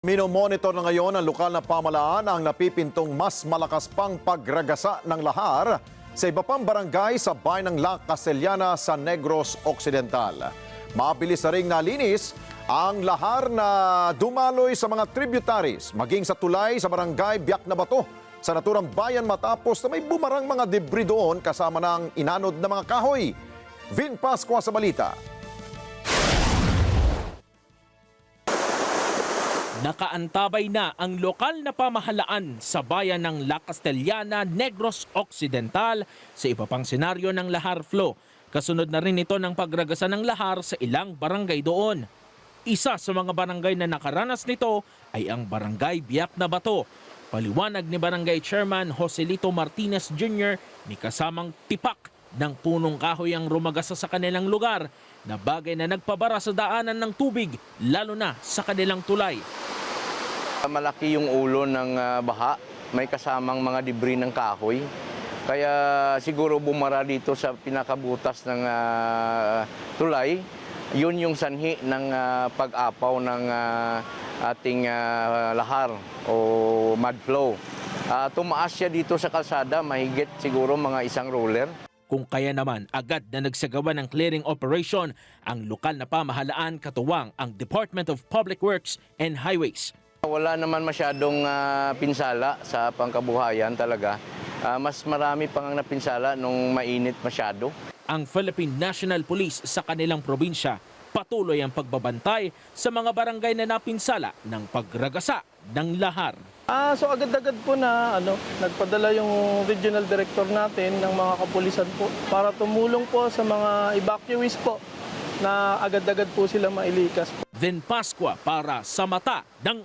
Minomonitor na ngayon ng lokal na pamalaan ang napipintong mas malakas pang pagragasa ng lahar sa iba pang barangay sa bayan ng La Castellana sa Negros Occidental. Mabilis na ring nalinis ang lahar na dumaloy sa mga tributaries maging sa tulay sa barangay Biak na Bato sa naturang bayan matapos na may bumarang mga debris doon kasama ng inanod na mga kahoy. Vin Pasqua sa balita. Nakaantabay na ang lokal na pamahalaan sa bayan ng La Castellana, Negros Occidental sa iba pang senaryo ng lahar flow. Kasunod na rin ito ng pagragasa ng lahar sa ilang barangay doon. Isa sa mga barangay na nakaranas nito ay ang barangay Biak na Bato. Paliwanag ni Barangay Chairman Joselito Martinez Jr. ni kasamang tipak ng punong kahoy ang rumagasa sa kanilang lugar na bagay na nagpabara sa daanan ng tubig lalo na sa kanilang tulay. Malaki yung ulo ng ah, baha, may kasamang mga debris ng kahoy. Kaya siguro bumara dito sa pinakabutas ng ah, tulay. Yun yung sanhi ng ah, pag-apaw ng ah, ating ah, lahar o mud flow. Ah, tumaas siya dito sa kalsada, mahigit siguro mga isang roller. Kung kaya naman agad na nagsagawa ng clearing operation ang lokal na pamahalaan katuwang ang Department of Public Works and Highways. Wala naman masyadong ah, pinsala sa pangkabuhayan talaga. Ah, mas marami pang ang napinsala nung mainit masyado. Ang Philippine National Police sa kanilang probinsya patuloy ang pagbabantay sa mga barangay na napinsala ng pagragasa ng lahar. Ah, so agad-agad po na ano, nagpadala yung regional director natin ng mga kapulisan po para tumulong po sa mga evacuees po na agad-agad po sila mailikas. Then Pasqua para sa mata ng